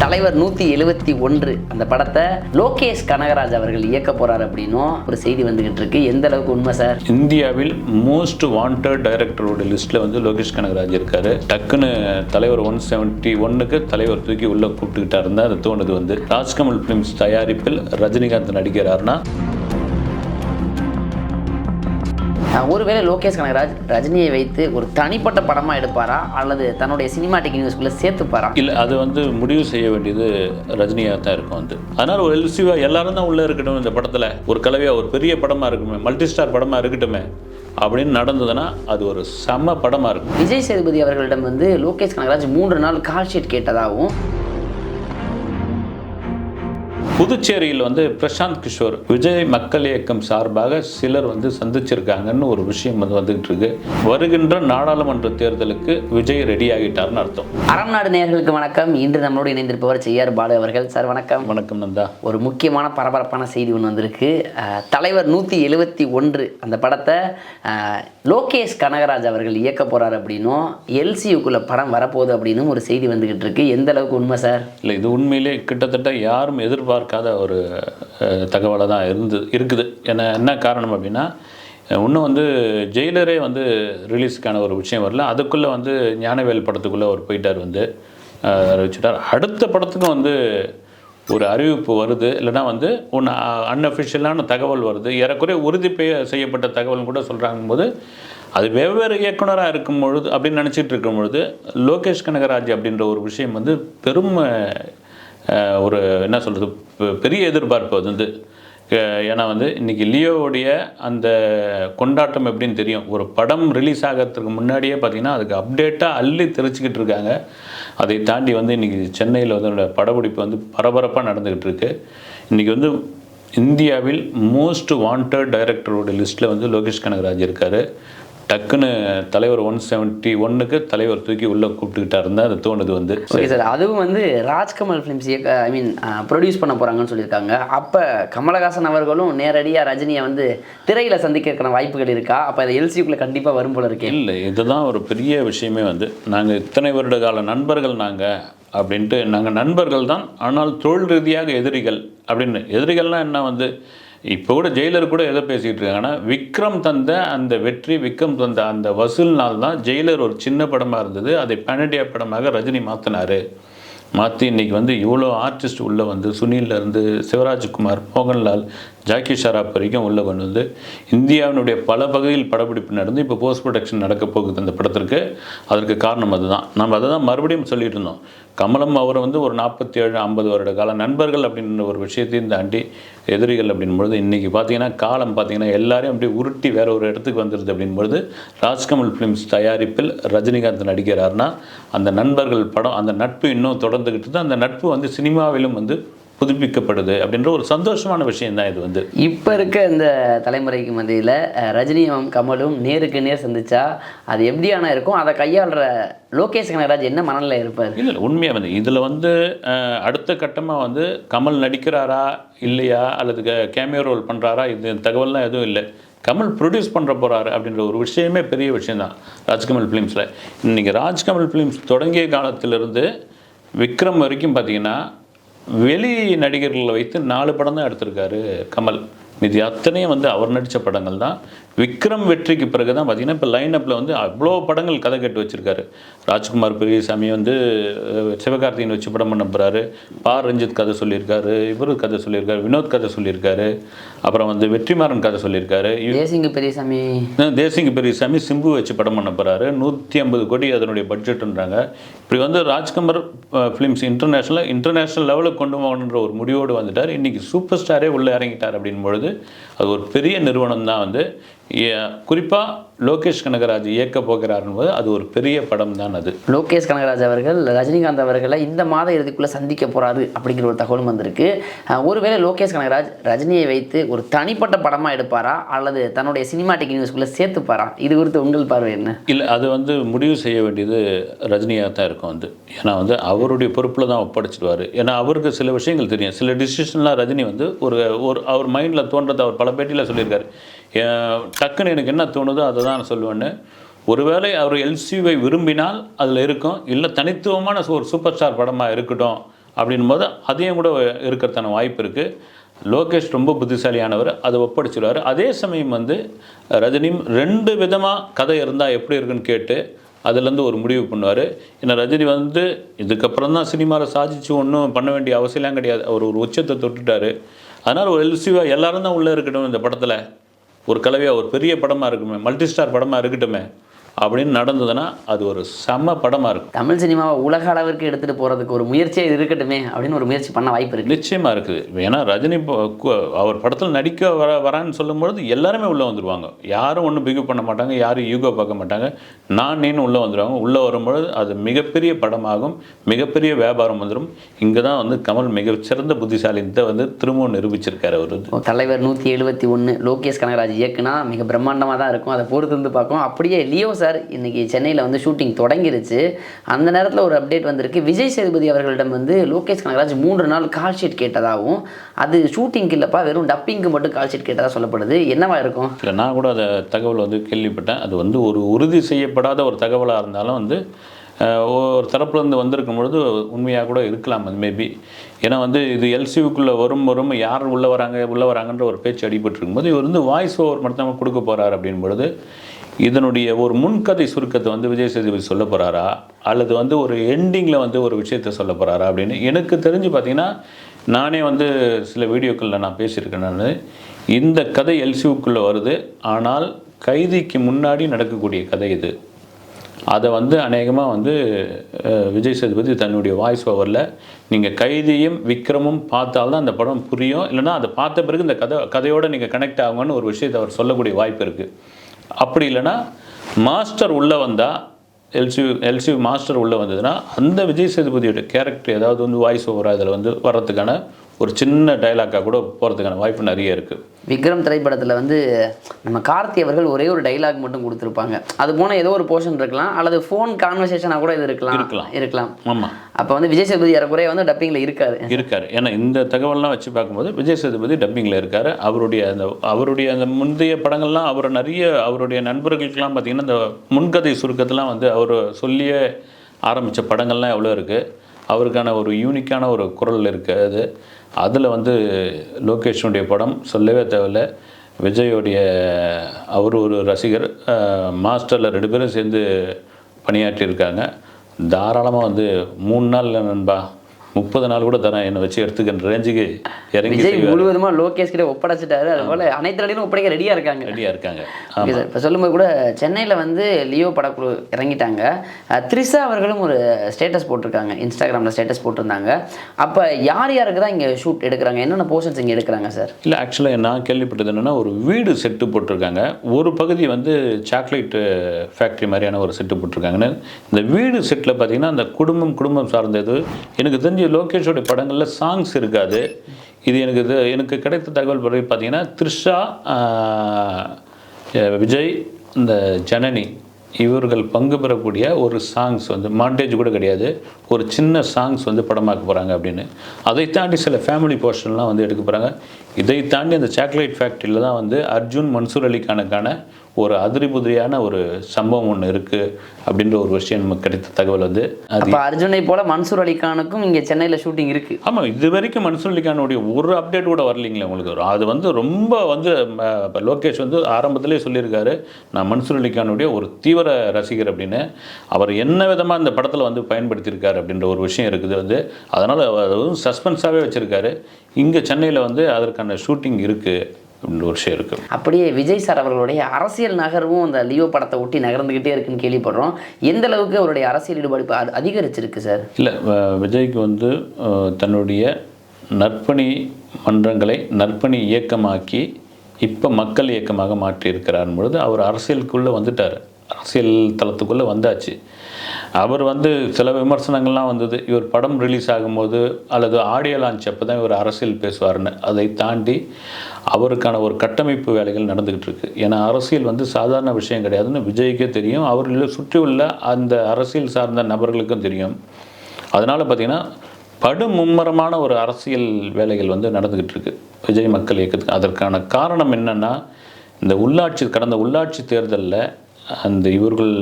தலைவர் நூற்றி எழுபத்தி ஒன்று அந்த படத்தை லோகேஷ் கனகராஜ் அவர்கள் இயக்க போறாரு அப்படின்னும் ஒரு செய்தி வந்துகிட்டு இருக்கு. எந்த அளவுக்கு உண்மை சார்? இந்தியாவில் மோஸ்ட் வாண்டட் டைரக்டரோட லிஸ்ட்டில் வந்து லோகேஷ் கனகராஜ் இருக்காரு. டக்குன்னு தலைவர் ஒன் செவன்ட்டி ஒன்னுக்கு தலைவர் தூக்கி உள்ள கூப்பிட்டுக்கிட்டா இருந்தால் அது தோணுது வந்து. ராஜ்கமல் ஃபிலிம்ஸ் தயாரிப்பில் ரஜினிகாந்த் நடிக்கிறாருன்னா ஒருவேளை லோகேஷ் கனகராஜ் ரஜினியை வைத்து ஒரு தனிப்பட்ட படமா எடுப்பாரா? அல்லது தன்னுடைய சினிமாட்டிக் நியூஸ்குள்ள சேர்த்துப்பாரா? இல்லை அது வந்து முடிவு செய்ய வேண்டியது ரஜினியாக தான் இருக்கும் வந்து. அதனால் ஒரு எல்சிவா எல்லாரும் தான் உள்ளே இருக்கட்டும் இந்த படத்தில். ஒரு கலவையாக ஒரு பெரிய படமாக இருக்குமே மல்டி ஸ்டார் படமாக இருக்கட்டுமே அப்படின்னு நடந்ததுன்னா அது ஒரு செம படமாக இருக்கும். விஜய் சேதுபதி அவர்களிடம் வந்து லோகேஷ் கனகராஜ் மூன்று நாள் கால் ஷீட் கேட்டதாகவும் புதுச்சேரியில் வந்து பிரசாந்த் கிஷோர் விஜய் மக்கள் இயக்கம் சார்பாக சிலர் வந்து சந்திச்சிருக்காங்கன்னு ஒரு விஷயம் வந்து வந்துகிட்டு இருக்கு வருகின்ற நாடாளுமன்ற தேர்தலுக்கு விஜய் ரெடி ஆகிட்டார்னு அர்த்தம். அறம் நாடு நேயர்களுக்கு வணக்கம். இன்று நம்மளோடு இணைந்திருப்பவர் செய்யார் பாலு அவர்கள். சார் வணக்கம். வணக்கம் நந்தா. ஒரு முக்கியமான பரபரப்பான செய்தி ஒன்று வந்திருக்கு. தலைவர் நூற்றி எழுபத்தி ஒன்று அந்த படத்தை லோகேஷ் கனகராஜ் அவர்கள் இயக்க போறாரு அப்படின்னும் எல்சியுக்குள்ள படம் வரப்போகுது அப்படின்னும் ஒரு செய்தி வந்துகிட்டு இருக்கு எந்த அளவுக்கு உண்மை சார்? இல்லை இது உண்மையிலே கிட்டத்தட்ட யாரும் எதிர்பார்க்காத ஒரு தகவலாக தான் இருந்து இருக்குது. ஏன்னா என்ன காரணம் அப்படின்னா இன்னும் வந்து ஜெயிலரே வந்து ரிலீஸுக்கான ஒரு விஷயம் வரல. அதுக்குள்ளே வந்து ஞானவேல் படத்துக்குள்ளே ஒரு போயிட்டார் வந்து. அறிவிச்சிட்டார். அடுத்த படத்துக்கும் வந்து ஒரு அறிவிப்பு வருது. இல்லைன்னா வந்து ஒன்று அன்அஃபிஷியலான தகவல் வருது. ஏறக்குறைய உறுதி செய்யப்பட்ட தகவல் கூட சொல்கிறாங்கும் போது அது வெவ்வேறு இயக்குனராக இருக்கும் பொழுது அப்படின்னு நினச்சிட்டு இருக்கும் பொழுது லோகேஷ் கனகராஜ் அப்படின்ற ஒரு விஷயம் வந்து பெரும் ஒரு என்ன சொல்கிறது பெரிய எதிர்பார்ப்பு அது வந்து. ஏன்னா வந்து இன்றைக்கி லியோவுடைய அந்த கொண்டாட்டம் எப்படின்னு தெரியும். ஒரு படம் ரிலீஸ் ஆகிறதுக்கு முன்னாடியே பார்த்தீங்கன்னா அதுக்கு அப்டேட்டாக அள்ளி தெரிச்சுக்கிட்டு இருக்காங்க. அதை தாண்டி வந்து இன்றைக்கி சென்னையில் வந்து என்னோடய படப்பிடிப்பு வந்து பரபரப்பாக நடந்துக்கிட்டு இருக்குது இன்றைக்கி வந்து இந்தியாவில் மோஸ்ட் வாண்டட் டைரக்டரோட லிஸ்ட்டில் வந்து லோகேஷ் கனகராஜ் இருக்கார். டக்குன்னு தலைவர் ஒன் செவன்ட்டி ஒன்னுக்கு தலைவர் தூக்கி உள்ளே கூப்பிட்டுக்கிட்டா இருந்தால் அது தோணுது வந்து. Okay sir. அதுவும் வந்து ராஜ்கமல் ஃபிலிம்ஸ் இயக்க ஐ மீன் ப்ரொடியூஸ் பண்ண போகிறாங்கன்னு சொல்லியிருக்காங்க. அப்போ கமலஹாசன் அவர்களும் நேரடியாக ரஜினியை வந்து திரையில் சந்திக்கிறதுக்கான வாய்ப்புகள் இருக்கா? அப்போ அது எல்சியுக்குள்ளே கண்டிப்பாக வரும் போல இருக்கே. இல்லை இதுதான் ஒரு பெரிய விஷயமே வந்து. நாங்கள் இத்தனை வருட கால நண்பர்கள் நாங்கள் அப்படின்ட்டு நாங்கள் நண்பர்கள் தான் ஆனால் தொழில் ரீதியாக எதிரிகள் அப்படின்னு. எதிரிகள்லாம் என்ன வந்து? இப்போ கூட ஜெயிலர் கூட எதை பேசிகிட்டு இருக்காங்கன்னா விக்ரம் தந்த அந்த வெற்றி விக்ரம் தந்த அந்த வசூல்னால் தான் ஜெயிலர் ஒரு சின்ன படமாக இருந்தது. அதை பேனடியா படமாக ரஜினி மாற்றினார் மாற்றி இன்றைக்கி வந்து இவ்வளோ ஆர்டிஸ்ட் உள்ளே வந்து சுனிலேருந்து சிவராஜ்குமார் மோகன்லால் ஜாக்கி ஷராப் வரைக்கும் உள்ளே கொண்டு வந்து இந்தியாவினுடைய பல பகுதியில் படப்பிடிப்பு நடந்து இப்போ போஸ்ட் ப்ரொடக்ஷன் நடக்க போகுது அந்த படத்திற்கு. அதற்கு காரணம் அதுதான். நம்ம அதை தான் மறுபடியும் சொல்லிட்டு இருந்தோம். கமலம் அவர் வந்து ஒரு நாற்பத்தி ஏழு ஐம்பது வருட கால நண்பர்கள் அப்படின்ற ஒரு விஷயத்தையும் தாண்டி எதிரிகள் அப்படின்பொழுது இன்றைக்கி பார்த்தீங்கன்னா காலம் பார்த்தீங்கன்னா எல்லாரையும் அப்படியே உருட்டி வேற ஒரு இடத்துக்கு வந்துடுது அப்படின்பொழுது ராஜ்கமல் ஃபிலிம்ஸ் தயாரிப்பில் ரஜினிகாந்த் நடிக்கிறார்னா அந்த நண்பர்கள் படம் அந்த நட்பு இன்னும் தொடர்ந்துக்கிட்டு தான் அந்த நட்பு வந்து சினிமாவிலும் வந்து புதுப்பிக்கப்படுது அப்படின்ற ஒரு சந்தோஷமான விஷயம் தான் இது வந்து. இப்போ இருக்க இந்த தலைமுறைக்கு மத்தியில் ரஜினியும் கமலும் நேருக்கு நேர் சந்திச்சா அது எப்படியான இருக்கும்? அதை கையாளுற லோகேஷ் கனகராஜ் என்ன மனநிலை இருப்பார்? இல்லை இல்லை உண்மையாக வந்து இதில் வந்து அடுத்த கட்டமாக வந்து கமல் நடிக்கிறாரா இல்லையா? அல்லது கேமியோ ரோல் பண்ணுறாரா இது தகவல்லாம் எதுவும் இல்லை. கமல் ப்ரொடியூஸ் பண்ணுற போகிறாரு அப்படின்ற ஒரு விஷயமே பெரிய விஷயம்தான் ராஜ்கமல் ஃபிலிம்ஸில் இன்றைக்கி ராஜ்கமல் ஃபிலிம்ஸ் தொடங்கிய காலத்திலிருந்து விக்ரம் வரைக்கும் பார்த்தீங்கன்னா வெளி நடிகர்களை வைத்து நாலு படம் தான் எடுத்திருக்காரு கமல். இது அத்தனையும் வந்து அவர் நடித்த படங்கள் தான் விக்ரம் வெற்றிக்கு பிறகு தான் பார்த்தீங்கன்னா இப்போ லைனப்பில் வந்து அவ்வளோ படங்கள் கதை கேட்டு வச்சிருக்காரு. ராஜ்குமார் பெரியசாமி வந்து அஹ், சிவகார்த்திகேயன் வச்சு படம் பண்ண போகிறாரு பா. ரஞ்சித் கதை சொல்லியிருக்காரு. இவரு கதை சொல்லியிருக்காரு. வினோத் கதை சொல்லியிருக்காரு. அப்புறம் வந்து வெற்றிமாறன் கதை சொல்லியிருக்காரு. தேசிங்க பெரியசாமி. தேசிங்க பெரியசாமி சிம்பு வச்சு படம் பண்ண போகிறாரு நூற்றி ஐம்பது கோடி அதனுடைய பட்ஜெட்ன்றாங்க இப்படி வந்து ராஜ்கமர் ஃபிலிம்ஸ் இன்டர்நேஷ்னல் இன்டர்நேஷ்னல் லெவலுக்கு கொண்டு போகணுன்ற ஒரு முடிவோடு வந்துட்டார். இன்றைக்கி சூப்பர் ஸ்டாரே உள்ளே இறங்கிட்டார் அப்படின் பொழுது அது ஒரு பெரிய நிறுவனம் தான் வந்து. குறிப்பாக லோகேஷ் கனகராஜ் இயக்க போகிறார் என்பது அது ஒரு பெரிய படம் தான் அது. லோகேஷ் கனகராஜ் அவர்கள் ரஜினிகாந்த் அவர்களை இந்த மாத இறுதிக்குள்ளே சந்திக்க போறாரு அப்படிங்கிற ஒரு தகவலும் வந்திருக்கு. ஒருவேளை லோகேஷ் கனகராஜ் ரஜினியை வைத்து ஒரு தனிப்பட்ட படமாக எடுப்பாரா? அல்லது தன்னுடைய சினிமாட்டிக் நியூஸ்குள்ளே சேர்த்துப்பாரா? இது குறித்து உங்கள் பார்வை என்ன? இல்லை அது வந்து முடிவு செய்ய வேண்டியது ரஜினியாக தான் இருக்கும் வந்து. ஏன்னா வந்து அவருடைய பொறுப்பில் தான் ஒப்படைச்சிடுவார். ஏன்னா அவருக்கு சில விஷயங்கள் தெரியும். சில டிசிஷன்லாம் ரஜினி வந்து ஒரு ஒரு அவர் மைண்டில் தோன்றதை அவர் பல பேட்டியில் சொல்லியிருக்காரு. டக்குன்னு எனக்கு என்ன தோணுதோ அதை தான் நான் சொல்லுவேன்னு. ஒருவேளை அவர் எல்சிவை விரும்பினால் அதில் இருக்கும். இல்லை தனித்துவமான ஒரு சூப்பர் ஸ்டார் படமாக இருக்கட்டும் அப்படின்னும் போது அதையும் கூட இருக்கிறதான வாய்ப்பு இருக்குது லோகேஷ் ரொம்ப புத்திசாலியானவர். அதை ஒப்படைச்சிடுவார் அதே சமயம் வந்து ரஜினியும் ரெண்டு விதமாக கதை இருந்தால் எப்படி இருக்குன்னு கேட்டு அதுலேருந்து ஒரு முடிவு பண்ணுவார். ஏன்னா ரஜினி வந்து இதுக்கப்புறம் தான் சினிமாவில் சாதிச்சு ஒன்றும் பண்ண வேண்டிய அவசியம்லாம் கிடையாது. அவர் ஒரு உச்சத்தை தொட்டுட்டார். அதனால் ஒரு எல்சிவா எல்லோரும் தான் உள்ளே இருக்கட்டும் இந்த படத்தில். ஒரு கலவையாக ஒரு பெரிய படமாக இருக்குமே மல்டி ஸ்டார் படமாக இருக்கட்டுமே அப்படின்னு நடந்ததுன்னா அது ஒரு செம்ம படமாக இருக்கும். தமிழ் சினிமாவை உலக அளவிற்கு எடுத்துகிட்டு போகிறதுக்கு ஒரு முயற்சியே இது இருக்கட்டுமே அப்படின்னு ஒரு முயற்சி பண்ண வாய்ப்பு இருக்குது நிச்சயமாக இருக்குது. ஏன்னா ரஜினி அவர் படத்தில் நடிக்க வர வரான்னு சொல்லும்பொழுது எல்லாருமே உள்ளே வந்துடுவாங்க யாரும் ஒன்றும் பிகு பண்ண மாட்டாங்க யாரும் யூகோ பார்க்க மாட்டாங்க. நான் நீன்னு உள்ளே வந்துடுவாங்க உள்ளே வரும்பொழுது அது மிகப்பெரிய படமாகும் மிகப்பெரிய வியாபாரம் வந்துடும் இங்கே தான் வந்து கமல் மிகச்சிறந்த புத்திசாலித்தை வந்து திரும்பவும் நிரூபிச்சிருக்காரு அவர் வந்து. தலைவர் நூற்றி எழுபத்தி ஒன்று லோகேஷ் கனகராஜ் இயக்குனா மிக பிரம்மாண்டமாக தான் இருக்கும். அதை பொறுத்து இருந்து பார்க்கும். அப்படியே லியோ சார் இன்னைக்கு சென்னையில் வந்து ஷூட்டிங் தொடங்கிருச்சு. அந்த நேரத்தில் ஒரு அப்டேட் வந்திருக்கு. விஜய் சேதுபதி அவர்களிடம் வந்து லோகேஷ் கனகராஜ் மூன்று நாள் கால் ஷீட் கேட்டதாகவும் அது ஷூட்டிங்க்கு இல்லைப்பா வெறும் டப்பிங்க்கு மட்டும் கால் ஷீட் கேட்டதாக சொல்லப்படுது. என்னவா இருக்கும்? இல்லை நான் கூட அந்த தகவல் வந்து கேள்விப்பட்டேன். அது வந்து ஒரு உறுதி செய்யப்படாத ஒரு தகவலாக இருந்தாலும் வந்து ஒரு தரப்புலேருந்து வந்திருக்கும் பொழுது உண்மையாக கூட இருக்கலாம். அது மேபி ஏன்னா வந்து இது எல்சியூக்குள்ளே வரும் வரும் யார் உள்ளே வராங்க உள்ளே வராங்கன்ற ஒரு பேச்சு அடிபட்டு இருக்கும்போது இவர் வந்து வாய்ஸ் ஓவர் மட்டும் தான் கொடுக்க போகிறார் அப்படின் பொழுது இதனுடைய ஒரு முன்கதை சுருக்கத்தை வந்து விஜய் சேதுபதி சொல்ல போகிறாரா அல்லது வந்து ஒரு எண்டிங்கில் வந்து ஒரு விஷயத்தை சொல்ல போகிறாரா அப்படின்னு எனக்கு தெரிஞ்சு பார்த்தீங்கன்னா நானே வந்து சில வீடியோக்களில் நான் பேசியிருக்கேன் நான். இந்த கதை எல்சியூக்குள்ளே வருது. ஆனால் கைதிக்கு முன்னாடி நடக்கக்கூடிய கதை இது. அதை வந்து அநேகமாக வந்து விஜய் சேதுபதி தன்னுடைய வாய்ஸ் ஓவரில் நீங்கள் கைதியும் விக்ரமும் பார்த்தால்தான் அந்த படம் புரியும். இல்லைன்னா அதை பார்த்த பிறகு இந்த கதை கதையோடு நீங்கள் கனெக்ட் ஆகுங்கன்னு ஒரு விஷயத்தை அவர் சொல்லக்கூடிய வாய்ப்பு இருக்குது அப்படி இல்லைன்னா மாஸ்டர் உள்ளே வந்தால் எல்சி எல்சி மாஸ்டர் உள்ளே வந்ததுன்னா அந்த விஜய் சேதுபதியோட கேரக்டர் ஏதாவது வந்து வாய்ஸ் ஓவர் அதில் வந்து வர்றதுக்கான ஒரு சின்ன டைலாக்காக கூட போகிறதுக்கான வாய்ப்பு நிறைய இருக்குது விக்ரம் திரைப்படத்தில் வந்து நம்ம கார்த்தி அவர்கள் ஒரே ஒரு டைலாக் மட்டும் கொடுத்துருப்பாங்க. அது போன ஏதோ ஒரு போர்ஷன் இருக்கலாம் அல்லது ஃபோன் கான்வர்சேஷனாக கூட இது இருக்கலாம். இருக்கலாம். இருக்கலாம். ஆமாம் அப்போ வந்து விஜய் சேதுபதி ஏறக்குறைய வந்து டப்பிங்கில் இருக்காரு. இருக்கார். ஏன்னா இந்த தகவல்லாம் வச்சு பார்க்கும்போது விஜய் சேதுபதி டப்பிங்கில் இருக்கார். அவருடைய அந்த அவருடைய அந்த முந்தைய படங்கள்லாம் அவர் நிறைய அவருடைய நண்பர்களுக்கெல்லாம் பார்த்தீங்கன்னா இந்த முன்கதை சுருக்கத்தெல்லாம் வந்து அவர் சொல்லியே ஆரம்பித்த படங்கள்லாம் எவ்வளோ இருக்குது அவருக்கான ஒரு யூனிக்கான ஒரு குரல் இருக்குது. அது அதில் வந்து லோகேஷனுடைய படம் சொல்லவே தேவையில்ல. விஜயோடைய அவர் ஒரு ரசிகர் மாஸ்டரில் ரெண்டு பேரும் சேர்ந்து பணியாற்றியிருக்காங்க. தாராளமாக வந்து மூணு நாள் நண்பா முப்பது நாள் கூட தரேன் என்னை வச்சு எடுத்துக்கின்ற ரேஞ்சுக்கு இறங்கி விஜய் முழுவதுமா லோகேஷ் கிட்ட ஒப்படைச்சிட்டாரு. அதுபோல அனைத்து நிலையிலும் ஒப்படைக்க ரெடியா இருக்காங்க. ரெடியாக இருக்காங்க. ஓகே சார் இப்போ சொல்லும்போது கூட சென்னையில் வந்து லியோ படக்குழு இறங்கிட்டாங்க. த்ரிஷா அவர்களும் ஒரு ஸ்டேட்டஸ் போட்டிருக்காங்க. இன்ஸ்டாகிராமில் ஸ்டேட்டஸ் போட்டிருந்தாங்க. அப்போ யார் யாருக்கு தான் இங்கே ஷூட் எடுக்கிறாங்க? என்னென்ன போர்ஷன்ஸ் இங்கே எடுக்கிறாங்க சார் இல்லை ஆக்சுவலாக நான் கேள்விப்பட்டது என்னென்னா ஒரு வீடு செட்டு போட்டிருக்காங்க. ஒரு பகுதி வந்து சாக்லேட் ஃபேக்ட்ரி மாதிரியான ஒரு செட்டு போட்டிருக்காங்கன்னு. இந்த வீடு செட்டில் பார்த்தீங்கன்னா அந்த குடும்பம் குடும்பம் சார்ந்தது. எனக்கு தெரிஞ்ச லோகேஷோட படங்களில் சாங்ஸ் இருக்காது. இது எனக்கு இது எனக்கு கிடைத்த தகவல் பிறகு பார்த்தீங்கன்னா த்ரிஷா விஜய் இந்த ஜனனி இவர்கள் பங்கு பெறக்கூடிய ஒரு சாங்ஸ் வந்து மாண்டேஜ் கூட கிடையாது. ஒரு சின்ன சாங்ஸ் வந்து படமாக்க போகிறாங்க அப்படின்னு. அதை தாண்டி சில ஃபேமிலி போர்ஷன்லாம் வந்து எடுக்க போகிறாங்க இதை தாண்டி அந்த சாக்லேட் ஃபேக்ட்ரியில் தான் வந்து அர்ஜுன் மன்சூர் அலிகானுக்கான ஒரு அதிரிபுதிரியான ஒரு சம்பவம் ஒன்று இருக்குது அப்படின்ற ஒரு விஷயம் நமக்கு கிடைத்த தகவல் வந்து அது அப்போ அர்ஜுனை போல மன்சூர் அலிகானுக்கும் இங்கே சென்னையில் ஷூட்டிங் இருக்கு. ஆமாம் இது வரைக்கும் மன்சூர் அலிகானுடைய ஒரு அப்டேட் கூட வரலைங்களே உங்களுக்கு. அது வந்து ரொம்ப வந்து லோகேஷ் வந்து ஆரம்பத்திலே சொல்லியிருக்காரு நான் மன்சூர் அலிகானுடைய ஒரு தீவிர ரசிகர் அப்படின்னு. அவர் என்ன விதமாக இந்த படத்தில் வந்து பயன்படுத்தியிருக்காரு அப்படின்ற ஒரு விஷயம் இருக்குது வந்து அதனால் அது வந்து சஸ்பென்ஸாகவே வச்சுருக்காரு. இங்கே சென்னையில் வந்து அதற்கான ஷூட்டிங் இருக்குது அப்படின்ற ஒரு விஷயம் இருக்குது அப்படியே விஜய் சார் அவர்களுடைய அரசியல் நகர்வும் அந்த லியோ படத்தை ஒட்டி நகர்ந்துக்கிட்டே இருக்குன்னு கேள்விப்படுறோம். எந்த அளவுக்கு அவருடைய அரசியல் ஈடுபாடு அதிகரிச்சிருக்கு சார்? இல்லை விஜய்க்கு வந்து தன்னுடைய நற்பணி மன்றங்களை நற்பணி இயக்கமாக்கி இப்போ மக்கள் இயக்கமாக மாற்றியிருக்கிறார் பொழுது அவர் அரசியலுக்குள்ளே வந்துட்டார். அரசியல் தளத்துக்குள்ளே வந்தாச்சு. அவர் வந்து சில விமர்சனங்கள்லாம் வந்தது. இவர் படம் ரிலீஸ் ஆகும்போது அல்லது ஆடியோ லான்ச் அப்போ தான் இவர் அரசியல் பேசுவார்னு அதை தாண்டி அவருக்கான ஒரு கட்டமைப்பு வேலைகள் நடந்துக்கிட்டு இருக்குது ஏன்னா அரசியல் வந்து சாதாரண விஷயம் கிடையாதுன்னு விஜய்க்கே தெரியும். அவர்களை சுற்றியுள்ள அந்த அரசியல் சார்ந்த நபர்களுக்கும் தெரியும். அதனால் பார்த்திங்கன்னா படு மும்மரமான ஒரு அரசியல் வேலைகள் வந்து நடந்துக்கிட்டு இருக்குது விஜய் மக்கள் இயக்கத்துக்கு. அதற்கான காரணம் என்னென்னா இந்த உள்ளாட்சி கடந்த உள்ளாட்சி தேர்தலில் அந்த இவர்கள்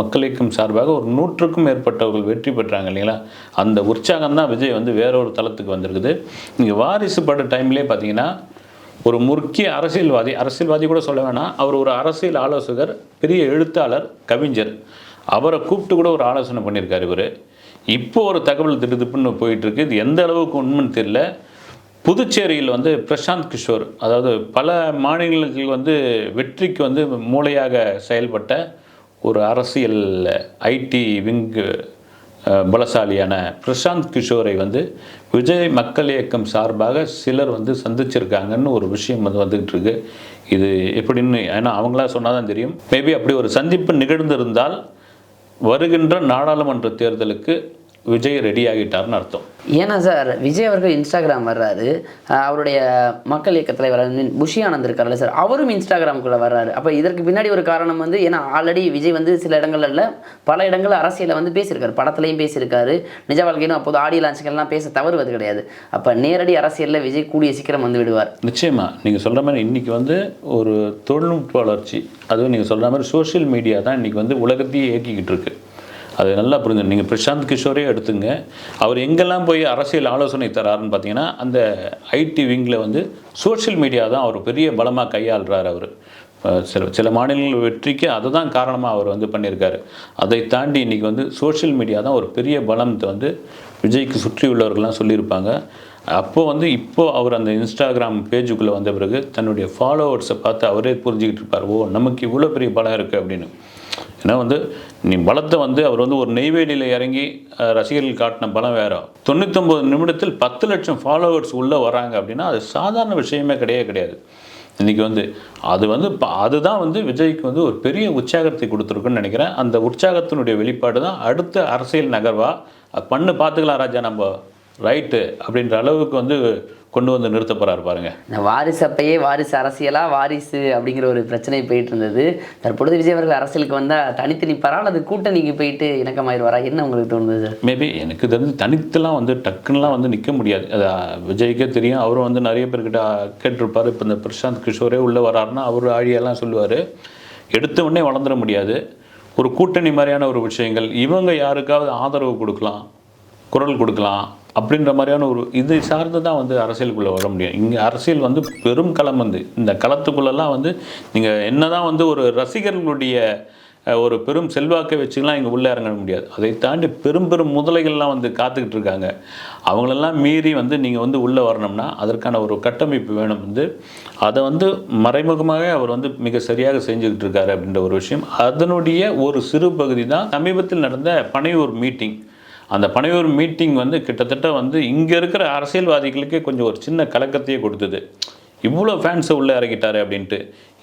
மக்கள் இயக்கம் சார்பாக ஒரு நூற்றுக்கும் மேற்பட்டவர்கள் வெற்றி பெற்றாங்க இல்லைங்களா? அந்த உற்சாகம் தான் விஜய் வந்து வேற ஒரு தளத்துக்கு வந்திருக்குது. நீங்கள் வாரிசு பட டைம்லேயே பார்த்தீங்கன்னா ஒரு முக்கிய அரசியல்வாதி அரசியல்வாதி கூட சொல்ல வேணாம். அவர் ஒரு அரசியல் ஆலோசகர் பெரிய எழுத்தாளர் கவிஞர். அவரை கூப்பிட்டு கூட ஒரு ஆலோசனை பண்ணியிருக்காரு இவர். இப்போ ஒரு தகவல் திடுதிப்புன்னு போயிட்டுருக்கு இது எந்த அளவுக்கு உண்மைன்னு தெரியல. புதுச்சேரியில் வந்து பிரசாந்த் கிஷோர் அதாவது பல மாநிலங்களுக்கு வந்து வெற்றிக்கு வந்து மூளையாக செயல்பட்ட ஒரு அரசியல் ஐடி விங்கு பலசாலியான பிரசாந்த் கிஷோரை வந்து விஜய் மக்கள் இயக்கம் சார்பாக சிலர் வந்து சந்திச்சிருக்காங்கன்னு ஒரு விஷயம் வந்து வந்துக்கிட்டு இருக்கு. இது எப்படின்னு ஏன்னா அவங்களா சொன்னால் தான் தெரியும். மேபி அப்படி ஒரு சந்திப்பு நிகழ்ந்திருந்தால் வருகின்ற நாடாளுமன்ற தேர்தலுக்கு விஜய் ரெடி ஆகிட்டார்னு அர்த்தம். ஏன்னா சார் விஜய் அவர்கள் இன்ஸ்டாகிராம் வர்றாரு. அவருடைய மக்கள் இயக்க தலைவர் புஷி ஆனந்த் இருக்கார்ல சார் அவரும் இன்ஸ்டாகிராமுக்குள்ள வர்றாரு. அப்போ இதற்கு பின்னாடி ஒரு காரணம் வந்து ஏன்னா ஆல்ரெடி விஜய் வந்து சில இடங்கள்ல பல இடங்கள்ல அரசியலை வந்து பேசியிருக்காரு. படத்துலையும் பேசியிருக்காரு. நிஜ வாழ்க்கையிலும் அப்போது ஆடியோ லான்ச்சுக்கெல்லாம் பேச தவறுவது கிடையாது. அப்போ நேரடி அரசியலில் விஜய் கூடிய சீக்கிரம் வந்து விடுவார். நிச்சயமா. நீங்கள் சொல்கிற மாதிரி இன்றைக்கி வந்து ஒரு தொழில்நுட்ப வளர்ச்சி அதுவும் நீங்கள் சொல்கிற மாதிரி சோஷியல் மீடியா தான் இன்றைக்கி வந்து உலகத்தையே இயக்கிக்கிட்டு இருக்கு. அது நல்லா புரிஞ்சு நீங்கள் பிரசாந்த் கிஷோரே எடுத்துங்க. அவர் எங்கெல்லாம் போய் அரசியல் ஆலோசனை தராருன்னு பார்த்தீங்கன்னா அந்த ஐடி விங்கில் வந்து சோஷியல் மீடியா தான் அவர் பெரிய பலமாக கையாளுறார் அவர். சில சில மாநிலங்கள் வெற்றிக்கு அதை தான் காரணமாக அவர் வந்து பண்ணியிருக்காரு. அதை தாண்டி இன்றைக்கி வந்து சோஷியல் மீடியா தான் ஒரு பெரிய பலத்தை வந்து விஜய்க்கு சுற்றி உள்ளவர்கள்லாம் சொல்லியிருப்பாங்க. அப்போ வந்து இப்போது அவர் அந்த இன்ஸ்டாகிராம் பேஜுக்குள்ளே வந்த பிறகு தன்னுடைய ஃபாலோவர்ஸை பார்த்து அவரே புரிஞ்சுக்கிட்டு இருப்பார். ஓ நமக்கு இவ்வளோ பெரிய பலம் இருக்குது அப்படின்னு. ஏன்னா வந்து நீ பலத்தை வந்து அவர் வந்து ஒரு நெய்வேலியில் இறங்கி ரசிகர்கள் காட்டின பலம் வேற. தொண்ணூத்தொம்பது நிமிடத்தில் பத்து லட்சம் ஃபாலோவர்ஸ் உள்ளே வராங்க அப்படின்னா அது சாதாரண விஷயமே கிடையவே கிடையாது. இன்றைக்கி வந்து அது வந்து அதுதான் வந்து விஜய்க்கு வந்து ஒரு பெரிய உற்சாகத்தை கொடுத்துருக்குன்னு நினைக்கிறேன். அந்த உற்சாகத்தினுடைய வெளிப்பாடு தான் அடுத்த அரசியல் நகர்வாக பண்ணு பார்த்துக்கலாம் ராஜா நம்ம. ரைட்டு அப்படின்ற அளவுக்கு வந்து கொண்டு வந்து நிறுத்த போறாரு பாருங்க. இந்த வாரிசு அப்பயே வாரிசு அரசியலா வாரிசு அப்படிங்கிற ஒரு பிரச்சனை போயிட்டு இருந்தது. தற்பொழுது விஜய் அவர்கள் அரசியலுக்கு வந்தால் தனித்து நிற்பாரா அல்லது கூட்டணிக்கு போயிட்டு இணக்கமாயிருவாரா? என்ன உங்களுக்கு தோணுது சார்? மேபி எனக்கு தெரிஞ்சு தனித்துலாம் வந்து டக்குன்னுலாம் வந்து நிற்க முடியாது. அது விஜய்க்கே தெரியும். அவரும் வந்து நிறைய பேர்கிட்ட கேட்டிருப்பாரு. இப்போ இந்த பிரசாந்த் கிஷோரே உள்ளே வராருன்னா அவர் ஆழியெல்லாம் சொல்லுவார். எடுத்த உடனே வளர்ந்துட முடியாது. ஒரு கூட்டணி மாதிரியான ஒரு விஷயங்கள். இவங்க யாருக்காவது ஆதரவு கொடுக்கலாம் குரல் கொடுக்கலாம் அப்படின்ற மாதிரியான ஒரு இதை சார்ந்து தான் வந்து அரசியலுக்குள்ளே வர முடியும். இங்கே அரசியல் வந்து பெரும் களம் வந்து. இந்த களத்துக்குள்ளெல்லாம் வந்து நீங்கள் என்ன தான் வந்து ஒரு ரசிகர்களுடைய ஒரு பெரும் செல்வாக்கை வச்சுலாம் இங்கே உள்ளே இறங்க முடியாது. அதை தாண்டி பெரும் பெரும் முதலைகள்லாம் வந்து காத்துக்கிட்டு இருக்காங்க. அவங்களெல்லாம் மீறி வந்து நீங்கள் வந்து உள்ளே வரணும்னா அதற்கான ஒரு கட்டமைப்பு வேணும் வந்து. அதை வந்து மறைமுகமாக அவர் வந்து மிக சரியாக செஞ்சுக்கிட்டு இருக்காரு அப்படின்ற ஒரு விஷயம். அதனுடைய ஒரு சிறு பகுதி தான் சமீபத்தில் நடந்த பனையூர் மீட்டிங். அந்த பனையூர் மீட்டிங் வந்து கிட்டத்தட்ட வந்து இங்கே இருக்கிற அரசியல்வாதிகளுக்கே கொஞ்சம் ஒரு சின்ன கலக்கத்தையே கொடுத்தது. இவ்வளோ ஃபேன்ஸை உள்ளே இறக்கிட்டாரு அப்படின்ட்டு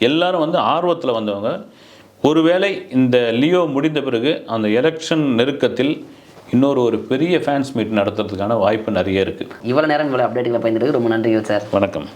எல்லாரும் வந்து ஆர்வத்தில் வந்தவங்க. ஒருவேளை இந்த லியோ முடிந்த பிறகு அந்த எலெக்ஷன் நெருக்கத்தில் இன்னொரு ஒரு பெரிய ஃபேன்ஸ் மீட் நடத்துறதுக்கான வாய்ப்பு நிறைய இருக்குது இவ்வளோ நேரம் இவ்வளோ அப்டேட்டுகளை பயந்துருக்கு ரொம்ப நன்றிகள் சார் வணக்கம்.